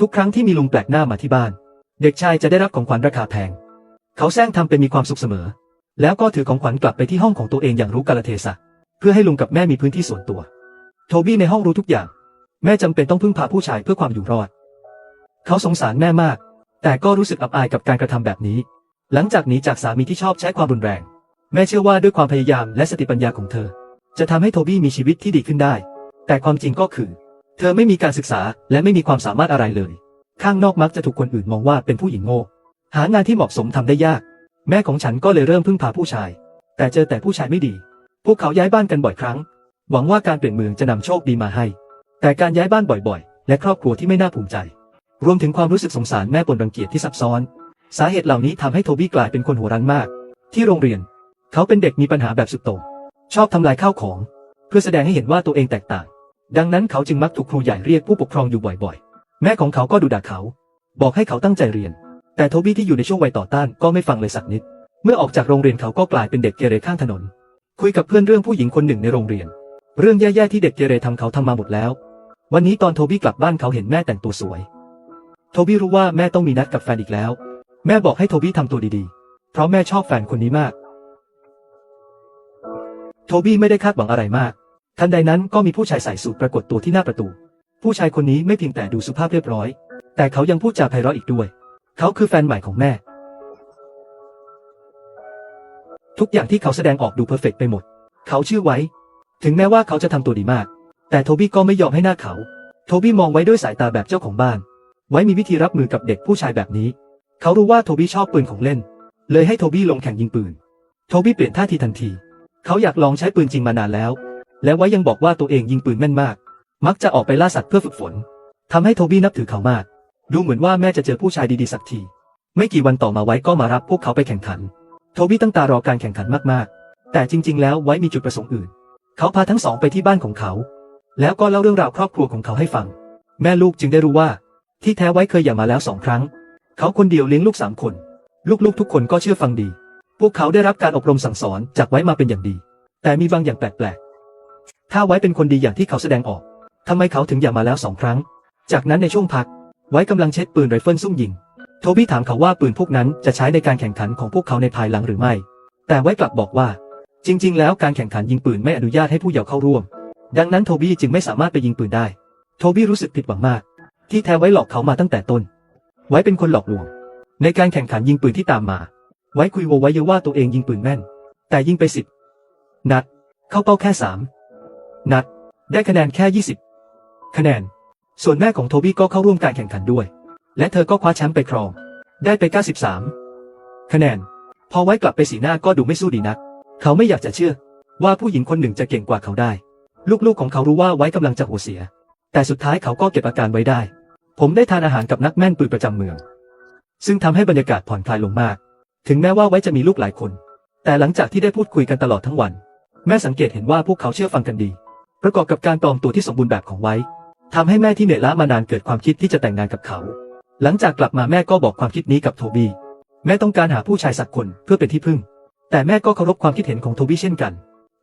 ทุกครั้งที่มีลุงแปลกหน้ามาที่บ้าน เด็กชายจะได้รับของขวัญราคาแพง เขาแซงทำเป็นมีความสุขเสมอ แล้วก็ถือของขวัญกลับไปที่ห้องของตัวเองอย่างรู้กาลเทศะ เพื่อให้ลุงกับแม่มีพื้นที่ส่วนตัว โทบี้ในห้องรู้ทุกอย่าง แม่จำเป็นต้องพึ่งพาผู้ชายเพื่อความอยู่รอด เขาสงสารแม่มาก แต่ก็รู้สึกอับอายกับการกระทำแบบนี้ หลังจากหนีจากสามีที่ชอบใช้ความรุนแรง แม่เชื่อว่าด้วยความพยายามและสติปัญญาของเธอ จะทำให้โทบี้มีชีวิตที่ดีขึ้นได้ แต่ความจริงก็คือ เธอไม่มีการศึกษาและไม่มีความสามารถอะไรเลย ข้างนอกมักจะถูกคนอื่นมองว่าเป็นผู้หญิงโง่ หางานที่เหมาะสมทำได้ยาก แม่ของฉันก็เลยเริ่มพึ่งพาผู้ชาย แต่เจอแต่ผู้ชายไม่ดี พวกเขาย้ายบ้านกันบ่อยครั้ง หวังว่าการเปลี่ยนเมืองจะนำโชคดีมาให้ แต่การย้ายบ้านบ่อยๆ และครอบครัวที่ไม่น่าภูมิใจ รวมถึงความรู้สึกสงสารแม่ปนรังเกียจที่ซับซ้อน สาเหตุเหล่านี้ทำให้โทบี้กลายเป็นคนหัวรั้นมาก ที่โรงเรียน เขาเป็นเด็กมีปัญหาแบบสุดโต่งชอบทำลายข้าวของ เพื่อแสดงให้เห็นว่าตัวเองแตกต่าง ดังนั้นเขาจึงมักถูกครูใหญ่เรียกผู้ปกครองอยู่บ่อยๆ แม่ของเขาก็ดุด่าเขา บอกให้เขาตั้งใจเรียน แต่โทบี้ที่อยู่ในช่วงวัยต่อต้านก็ไม่ฟังเลยสักนิด เมื่อออกจากโรงเรียนเขาก็กลายเป็นเด็กเกเรข้างถนน คุยกับเพื่อนเรื่องผู้หญิงคนหนึ่งในโรงเรียน เรื่องแย่ๆที่เด็กเกเรทำเขาทำมาหมดแล้ว วันนี้ตอนโทบี้กลับบ้านเขาเห็นแม่แต่งตัวสวย โทบี้รู้ว่าแม่ต้องมีนัดกับแฟนอีกแล้ว แม่บอกให้โทบี้ทำตัวดีๆ เพราะแม่ชอบแฟนคนนี้มาก โทบี้ไม่ได้คาดหวังอะไรมาก ทันใดนั้นก็มีผู้ชายใส่สูทปรากฏตัวที่หน้าประตู ผู้ชายคนนี้ไม่เพียงแต่ดูสุภาพเรียบร้อย แต่เขายังพูดจาไพเราะอีกด้วย เขาคือแฟนใหม่ของแม่ ทุกอย่างที่เขาแสดงออกดูเพอร์เฟกต์ไปหมด เขาชื่อไว้ ถึงแม้ว่าเขาจะทำตัวดีมาก แต่โทบี้ก็ไม่ยอมให้หน้าเขา โทบี้มองไว้ด้วยสายตาแบบเจ้าของบ้าน ไว้มีวิธีรับมือกับเด็กผู้ชายแบบนี้ เขารู้ว่าโทบี้ชอบปืนของเล่น เลยให้โทบี้ลงแข่งยิงปืน โทบี้เปลี่ยนท่าทีทันที เขาอยากลองใช้ปืนจริงมานานแล้ว และไว้ยังบอกว่าตัวเองยิงปืนแม่นมาก มักจะออกไปล่าสัตว์เพื่อฝึกฝนทำให้โทบี้นับถือเขามาก ดูเหมือนว่าแม่จะเจอผู้ชายดีๆสักที ไม่กี่วันต่อมาไว้ก็มารับพวกเขาไปแข่งขัน โทบี้ตั้งตารอการแข่งขันมากๆ แต่จริง ๆ แล้วไว้มีจุดประสงค์อื่น เขาพาทั้งสองไปที่บ้านของเขา แล้วก็เล่าเรื่องราวครอบครัวของเขาให้ฟัง แม่ลูกจึงได้รู้ว่า ที่แท้ไว้เคยหย่ามาแล้วสองครั้ง เขาคนเดียวเลี้ยงลูกสามคน ลูกๆ ทุกคนก็เชื่อฟังดี พวกเขาได้รับการอบรมสั่งสอนจากไว้มาเป็นอย่างดี แต่มีบางอย่างแปลกๆ ถ้าไว้เป็นคนดีอย่างที่เขาแสดงออกทำไมเขาถึงหย่ามาแล้วสองครั้ง จากนั้นในช่วงพัก ไว้กำลังเช็ดปืนไรเฟิลซุ่มยิง โทบี้ถามเขาว่าปืนพวกนั้นจะใช้ในการแข่งขันของพวกเขาในภายหลังหรือไม่ แต่ไว้กลับบอกว่า จริง ๆ แล้วการแข่งขันยิงปืนไม่อนุญาตให้ผู้เยาว์เข้าร่วม ดังนั้นโทบี้จึงไม่สามารถไปยิงปืนได้ โทบี้รู้สึกผิดหวังมาก ที่แท้ไว้หลอกเขามาตั้งแต่ต้น ไว้เป็นคนหลอกลวง ในการแข่งขันยิงปืนที่ตามมา ไว้คุยโวไว้เยอะว่าตัวเองยิงปืนแม่น แต่ยิงไปสิบนัด เข้าเป้าแค่สาม นัด ได้คะแนนแค่ยี่สิบคะแนน ส่วนแม่ของโทบี้ก็เข้าร่วมการแข่งขันด้วย และเธอก็คว้าแชมป์ไปครอง ได้ไป 93 คะแนน พอไว้กลับไปสีหน้าก็ดูไม่สู้ดีนัก เขาไม่อยากจะเชื่อ ว่าผู้หญิงคนหนึ่งจะเก่งกว่าเขาได้ ลูกๆของเขารู้ว่าไว้กำลังจะหัวเสีย แต่สุดท้ายเขาก็เก็บอาการไว้ได้ ผมได้ทานอาหารกับนักแม่นปืนประจำเมือง ซึ่งทำให้บรรยากาศผ่อนคลายลงมาก ถึงแม้ว่าไว้จะมีลูกหลายคน แต่หลังจากที่ได้พูดคุยกันตลอดทั้งวันแม่สังเกตเห็นว่าพวกเขาเชื่อฟังกันดี ประกอบกับการปลอมตัวที่สมบูรณ์แบบของไว้ทำให้แม่ที่เหนื่อยล้ามานานเกิดความคิดที่จะแต่งงานกับเขา หลังจากกลับมาแม่ก็บอกความคิดนี้กับโทบี้ แม่ต้องการหาผู้ชายสักคนเพื่อเป็นที่พึ่ง แต่แม่ก็เคารพความคิดเห็นของโทบี้เช่นกัน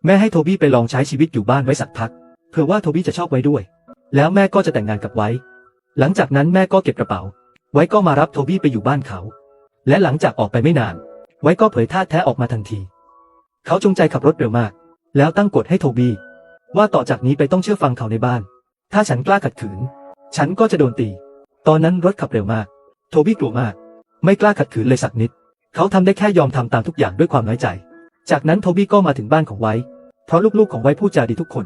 แม่ให้โทบี้ไปลองใช้ชีวิตอยู่บ้านไว้สักพัก เผื่อว่าโทบี้จะชอบไว้ด้วย แล้วแม่ก็จะแต่งงานกับไว้ หลังจากนั้นแม่ก็เก็บกระเป๋า ไว้ก็มารับโทบี้ไปอยู่บ้านเขา และหลังจากออกไปไม่นาน ไว้ก็เผยท่าแท้ออกมาทันที เขาจงใจขับรถเร็วมาก แล้วตั้งกฎให้โทบี้ ว่าต่อจากนี้ไปต้องเชื่อฟังเขาในบ้าน ถ้าฉันกล้าขัดขืน ฉันก็จะโดนตี ตอนนั้นรถขับเร็วมาก โทบี้กลัวมาก ไม่กล้าขัดขืนเลยสักนิด เขาทำได้แค่ยอมทำตามทุกอย่างด้วยความน้อยใจ จากนั้นโทบี้ก็มาถึงบ้านของไว้ เพราะลูกๆของไว้พูดจาดีทุกคน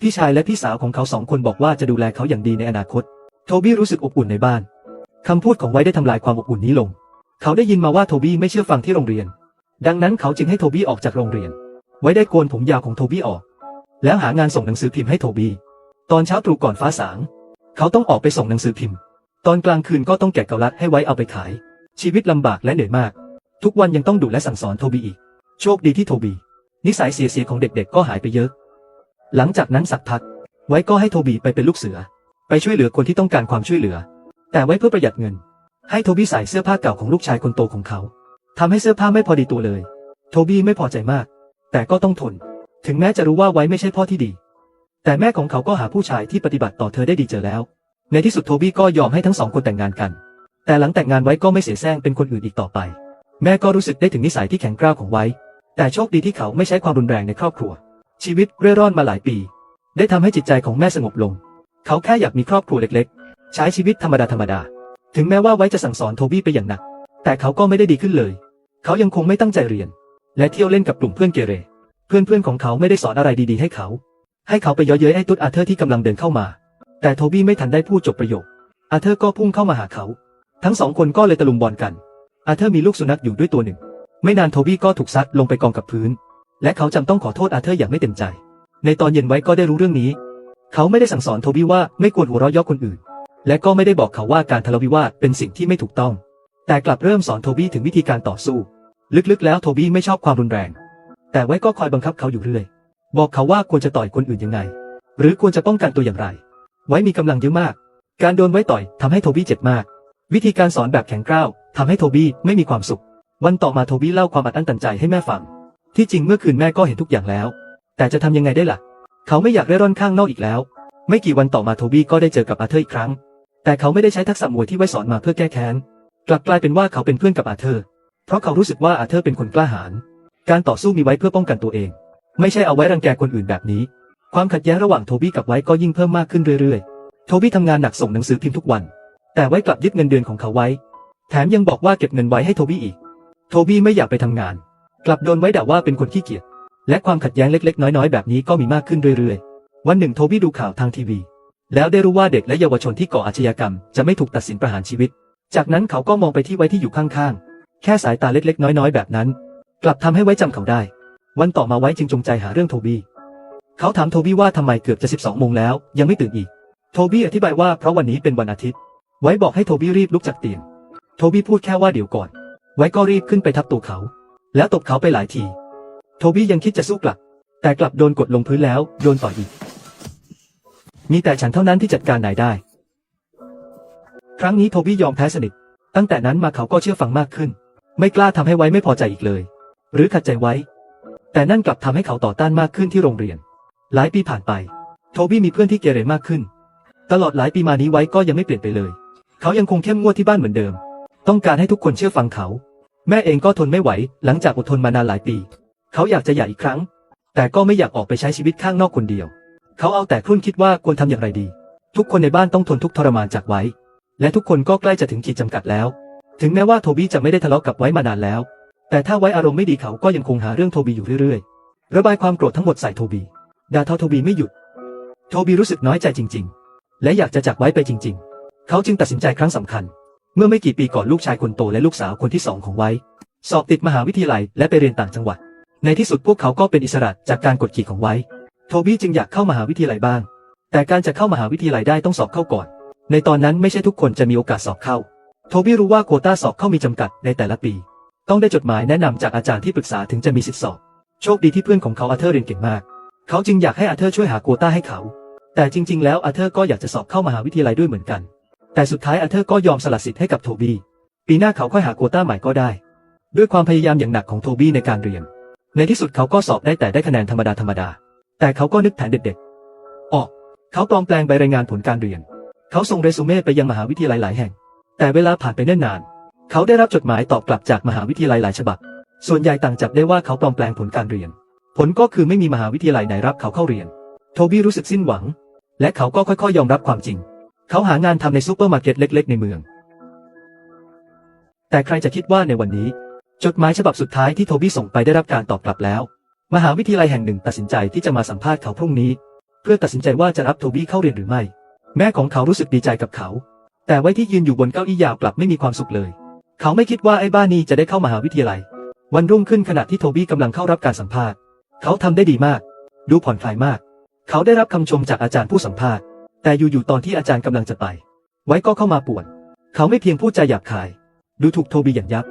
พี่ชายและพี่สาวของเขาสองคนบอกว่าจะดูแลเขาอย่างดีในอนาคต โทบี้รู้สึกอบอุ่นในบ้านคำพูดของไว้ได้ทำลายความอบอุ่นนี้ลง เขาได้ยินมาว่าโทบี้ไม่เชื่อฟังที่โรงเรียน ดังนั้นเขาจึงให้โทบี้ออกจากโรงเรียน ไว้ได้โกนผมยาวของโทบี้ออก แล้วหางานส่งหนังสือพิมพ์ให้โทบี้ตอนเช้าตรู่ก่อนฟ้าสาง เขาต้องออกไปส่งหนังสือพิมพ์ ตอนกลางคืนก็ต้องแกะเกาลัดให้ไว้เอาไปขาย ชีวิตลำบากและเหนื่อยมาก ทุกวันยังต้องดุและสั่งสอนโทบีอีก โชคดีที่โทบีนิสัยเสียๆของเด็กๆก็หายไปเยอะ หลังจากนั้นสักพัก ไว้ก็ให้โทบีไปเป็นลูกเสือ ไปช่วยเหลือคนที่ต้องการความช่วยเหลือ แต่ไว้เพื่อประหยัดเงิน ให้โทบี้ใส่เสื้อผ้าเก่าของลูกชายคนโตของเขาทำให้เสื้อผ้าไม่พอดีตัวเลย โทบี้ไม่พอใจมาก แต่ก็ต้องทน ถึงแม้จะรู้ว่าไว้ไม่ใช่พ่อที่ดี แต่แม่ของเขาก็หาผู้ชายที่ปฏิบัติต่อเธอได้ดีเจอแล้ว ในที่สุดโทบี้ก็ยอมให้ทั้งสองคนแต่งงานกัน แต่หลังแต่งงานไว้ก็ไม่เสียแซงเป็นคนอื่นอีกต่อไป แม่ก็รู้สึกได้ถึงนิสัยที่แข็งกร้าวของไว้ แต่โชคดีที่เขาไม่ใช้ความรุนแรงในครอบครัว ชีวิตเร่ร่อนมาหลายปี ได้ทำให้จิตใจของแม่สงบลง เขาแค่อยากมีครอบครัวเล็กๆ ใช้ชีวิตธรรมดาธรรมดา ถึงแม้ว่าไว้จะสั่งสอนโทบี้ไปอย่างหนัก แต่เขาก็ไม่ได้ดีขึ้นเลย เขายังคงไม่ตั้งใจเรียน และเที่ยวเล่นกับกลุ่มเพื่อนเกเร เพื่อนๆของเขาไม่ได้สอนอะไรดีๆให้เขา ให้เขาไปเย้อเย้ยไอ้ตุ๊ดอาเธอร์ที่กำลังเดินเข้ามา แต่โทบี้ไม่ทันได้พูดจบประโยค อาเธอร์ก็พุ่งเข้ามาหาเขา ทั้งสองคนก็เลยตะลุมบอลกัน อาเธอร์มีลูกสุนัขอยู่ด้วยตัวหนึ่ง ไม่นานโทบี้ก็ถูกซัดลงไปกองกับพื้น และเขาจำต้องขอโทษอาเธอร์อย่างไม่เต็มใจ ในตอนเย็นไว้ก็ได้รู้เรื่องนี้ เขาไม่ได้สั่งสอนโทบี้ว่าไม่ควรหัวเราะเยาะคนอื่น และก็ไม่ได้บอกเขาว่าการทะเลาะวิวาทเป็นสิ่งที่ไม่ถูกต้อง แต่กลับเริ่มสอนโทบี้ถึงวิธีการต่อสู้ ลึกๆ แล้วโทบี้ไม่ชอบความรุนแรง แต่ไว้ก็คอยบังคับเขาอยู่เรื่อย บอกเขาว่าควรจะต่อยคนอื่นยังไง หรือควรจะป้องกันตัวอย่างไร ไว้มีกำลังเยอะมาก การโดนไว้ต่อยทำให้โทบี้เจ็บมาก วิธีการสอนแบบแข็งกร้าวทำให้โทบี้ไม่มีความสุข วันต่อมาโทบี้เล่าความอัดอั้นตันใจให้แม่ฟัง ที่จริงเมื่อคืนแม่ก็เห็นทุกอย่างแล้ว แต่จะทำยังไงได้ล่ะ เขาไม่อยากเร่ร่อนข้างนอกอีกแล้ว ไม่กี่วันต่อมาโทบี้ก็ได้เจอกับอาเธอร์อีกครั้ง แต่เขาไม่ได้ใช้ทักษะมวยที่ไว้สอนมาเพื่อแก้แค้น กลับกลายเป็นว่าเขาเป็นเพื่อนกับอาเธอร์ เพราะเขารู้สึกว่าอาเธอร์เป็นคนกล้าหาญ การต่อสู้มีไว้เพื่อป้องกันตัวเอง ไม่ใช่เอาไว้รังแกคนอื่นแบบนี้ ความขัดแย้งระหว่างโทบี้กับไว้ก็ยิ่งเพิ่มมากขึ้นเรื่อยๆ โทบี้ทำงานหนักส่งหนังสือพิมพ์ทุกวัน แต่ไว้กลับยึดเงินเดือนของเขาไว้ แถมยังบอกว่าเก็บเงินไว้ให้โทบี้อีก โทบี้ไม่อยากไปทำงาน กลับโดนไว้ด่าว่าเป็นคนขี้เกียจ และความขัดแย้งเล็กๆ น้อยๆ แบบนี้ก็มีมากขึ้นเรื่อยๆ วันหนึ่งโทบี้ดูข่าวทางทีวี แล้วได้รู้ว่าเด็กและเยาวชนที่ก่ออาชญากรรม จะไม่ถูกตัดสินประหารชีวิต จากนั้นเขาก็มองไปที่ไว้ที่อยู่ข้างๆ แค่สายตาเล็กๆ น้อยๆ แบบนั้น กลับทำให้ไว้จำเขาได้ วันต่อมาไว้จึงจงใจหาเรื่องโทบี้เขาถามโทบี้ว่าทำไมเกือบจะ 12โมงแล้ว ยังไม่ตื่นอีก โทบี้อธิบายว่าเพราะวันนี้เป็นวันอาทิตย์ ไว้บอกให้โทบี้รีบลุกจากเตียง โทบี้พูดแค่ว่าเดี๋ยวก่อน ไว้ก็รีบขึ้นไปทับตัวเขา แล้วตบเขาไปหลายที โทบี้ยังคิดจะสู้กลับ แต่กลับโดนกดลงพื้นแล้วโดนต่อยอีก มีแต่ฉันเท่านั้นที่จัดการนายได้ ครั้งนี้โทบี้ยอมแพ้สนิท ตั้งแต่นั้นมาเขาก็เชื่อฟังมากขึ้น ไม่กล้าทำให้ไว้ไม่พอใจอีกเลย หรือขัดใจไว้ แต่นั่นกลับทำให้เขาต่อต้านมากขึ้นที่โรงเรียน หลายปีผ่านไป โทบี้มีเพื่อนที่เกเรมากขึ้น ตลอดหลายปีมานี้ไว้ก็ยังไม่เปลี่ยนไปเลย เขายังคงเข้มงวดที่บ้านเหมือนเดิม ต้องการให้ทุกคนเชื่อฟังเขา แม่เองก็ทนไม่ไหว หลังจากอดทนมานานหลายปี เขาอยากจะหย่าอีกครั้ง แต่ก็ไม่อยากออกไปใช้ชีวิตข้างนอกคนเดียว เขาเอาแต่ครุ่นคิดว่าควรทำอย่างไรดี ทุกคนในบ้านต้องทนทุกทรมานจากไว้ และทุกคนก็ใกล้จะถึงขีดจำกัดแล้ว ถึงแม้ว่าโทบี้จะไม่ได้ทะเลาะกับไว้มานานแล้ว แต่ถ้าไว้อารมณ์ไม่ดีเขาก็ยังคงหาเรื่องโทบี้อยู่เรื่อยๆ ระบายความโกรธทั้งหมดใส่โทบี้ด่าทอโทบี้ไม่หยุด โทบี้รู้สึกน้อยใจจริง ๆ และอยากจะจากไว้ไปจริง ๆ เขาจึงตัดสินใจครั้งสำคัญ เมื่อไม่กี่ปีก่อนลูกชายคนโตและลูกสาวคนที่สองของไว้ สอบติดมหาวิทยาลัยและไปเรียนต่างจังหวัด ในที่สุดพวกเขาก็เป็นอิสระจากการกดขี่ของไว้ โทบี้จึงอยากเข้ามหาวิทยาลัยบ้าง แต่การจะเข้ามหาวิทยาลัยได้ต้องสอบเข้าก่อน ในตอนนั้นไม่ใช่ทุกคนจะมีโอกาสสอบเข้า โทบี้รู้ว่าโควตาสอบเข้ามีจำกัดในแต่ละปี ต้องได้จดหมายแนะนำจากอาจารย์ที่ปรึกษาถึงจะมีสิทธิสอบ โชคดีที่เพื่อนของเขาอาเธอร์เรียนเก่งมาก เขาจึงอยากให้อาเธอร์ช่วยหาโควต้าให้เขา แต่จริง ๆ แล้วอาเธอร์ก็อยากจะสอบเข้ามหาวิทยาลัยด้วยเหมือนกัน แต่สุดท้ายอาเธอร์ก็ยอมสละสิทธิ์ให้กับโทบี้ ปีหน้าเขาค่อยหาโควต้าใหม่ก็ได้ ด้วยความพยายามอย่างหนักของโทบี้ในการเรียน ในที่สุดเขาก็สอบได้แต่ได้คะแนนธรรมดาธรรมดา แต่เขาก็นึกแผนเด็ดๆออก เขาปลอมแปลงใบรายงานผลการเรียน เขาส่งเรซูเม่ไปยังมหาวิทยาลัยหลายแห่ง แต่เวลาผ่านไปเนิ่นนาน เขาได้รับจดหมายตอบกลับจากมหาวิทยาลัยหลายฉบับ ส่วนใหญ่ต่างจับได้ว่าเขาปลอมแปลงผลการเรียน ผลก็คือไม่มีมหาวิทยาลัยไหนรับเขาเข้าเรียน โทบี้รู้สึกสิ้นหวัง และเขาก็ค่อยๆ ยอมรับความจริง เขาหางานทำในซูเปอร์มาร์เก็ตเล็ก ๆ ในเมือง แต่ใครจะคิดว่าในวันนี้ จดหมายฉบับสุดท้ายที่โทบี้ส่งไปได้รับการตอบกลับแล้ว มหาวิทยาลัยแห่งหนึ่งตัดสินใจที่จะมาสัมภาษณ์เขาพรุ่งนี้ เพื่อตัดสินใจว่าจะรับโทบี้เข้าเรียนหรือไม่ แม่ของเขารู้สึกดีใจกับเขา แต่ไว้ที่ยืนอยู่บนเก้าอี้ยาวกลับไม่มีความสุขเลย เขาไม่คิดว่าไอ้บ้านนี้จะได้เข้ามหาวิทยาลัย วันรุ่งขึ้นขณะที่โทบี้กำลังเข้ารับการสัมภาษณ์ เขาทำได้ดีมาก ดูผ่อนคลายมาก เขาได้รับคำชมจากอาจารย์ผู้สัมภาษณ์ แต่อยู่ๆตอนที่อาจารย์กำลังจะไป ไว้ก็เข้ามาป่วน เขาไม่เพียงพูดจาหยาบคาย ดูถูกโทบี้อย่างยับ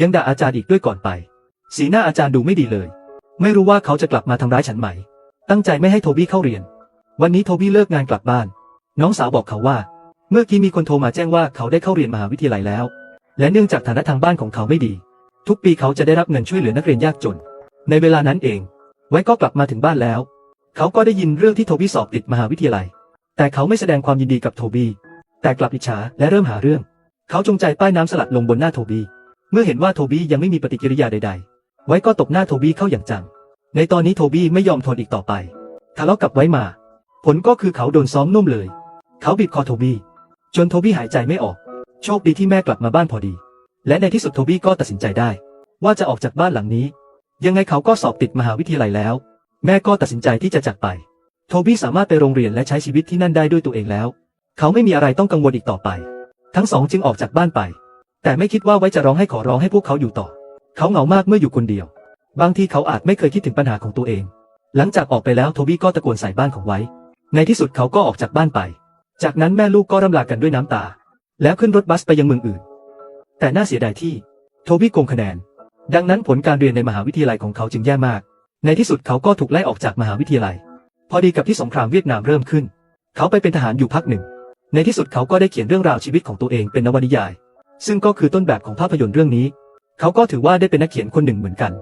ยังด่าอาจารย์อีกด้วยก่อนไป สีหน้าอาจารย์ดูไม่ดีเลย ไม่รู้ว่าเขาจะกลับมาทำร้ายฉันไหม ตั้งใจไม่ให้โทบี้เข้าเรียน วันนี้โทบี้เลิกงานกลับบ้าน น้องสาวบอกเขาว่า เมื่อกี้มีคนโทรมาแจ้งว่าเขาได้เข้าเรียนมหาวิทยาลัยแล้ว และเนื่องจากฐานะทางบ้านของเขาไม่ดี ทุกปีเขาจะได้รับเงินช่วยเหลือนักเรียนยากจน ในเวลานั้นเอง ไว้ก็กลับมาถึงบ้านแล้ว เขาก็ได้ยินเรื่องที่โทบี้สอบติดมหาวิทยาลัย แต่เขาไม่แสดงความยินดีกับโทบี้แต่กลับอิจฉาและเริ่มหาเรื่อง เขาจงใจป้ายน้ำสลัดลงบนหน้าโทบี้เมื่อเห็นว่าโทบี้ยังไม่มีปฏิกิริยาใด ๆ ไว้ก็ตบหน้าโทบี้เข้าอย่างจัง ในตอนนี้โทบี้ไม่ยอมทนอีกต่อไปทะเลาะกับไว้มา ผลก็คือเขาโดนซ้อมนุ่มเลย เขาบีบคอโทบี้จนโทบี้หายใจไม่ออก โชคดีที่แม่กลับมาบ้านพอดี และในที่สุดโทบี้ก็ตัดสินใจได้ ว่าจะออกจากบ้านหลังนี้ ยังไงเขาก็สอบติดมหาวิทยาลัยแล้ว แม่ก็ตัดสินใจที่จะจากไป โทบี้สามารถไปโรงเรียนและใช้ชีวิตที่นั่นได้ด้วยตัวเองแล้ว เขาไม่มีอะไรต้องกังวลอีกต่อไป ทั้งสองจึงออกจากบ้านไป แต่ไม่คิดว่าไว้จะร้องให้ขอร้องให้พวกเขาอยู่ต่อ เขาเหงามากเมื่ออยู่คนเดียว บางทีเขาอาจไม่เคยคิดถึงปัญหาของตัวเอง หลังจากออกไปแล้วโทบี้ก็ตะโกนใส่บ้านของไว้ ในที่สุดเขาก็ออกจากบ้านไป จากนั้นแม่ลูกก็ร่ำลากันด้วยน้ำตา แล้วขึ้นรถบัสไปยังเมืองอื่น แต่น่าเสียดายที่ โทบี้โกงคะแนน ดังนั้นผลการเรียนในมหาวิทยาลัยของเขาจึงแย่มาก ในที่สุดเขาก็ถูกไล่ออกจากมหาวิทยาลัย พอดีกับที่สงครามเวียดนามเริ่มขึ้น เขาไปเป็นทหารอยู่พักหนึ่ง ในที่สุดเขาก็ได้เขียนเรื่องราวชีวิตของตัวเองเป็นนวนิยาย ซึ่งก็คือต้นแบบของภาพยนตร์เรื่องนี้ เขาก็ถือว่าได้เป็นนักเขียนคนหนึ่งเหมือนกัน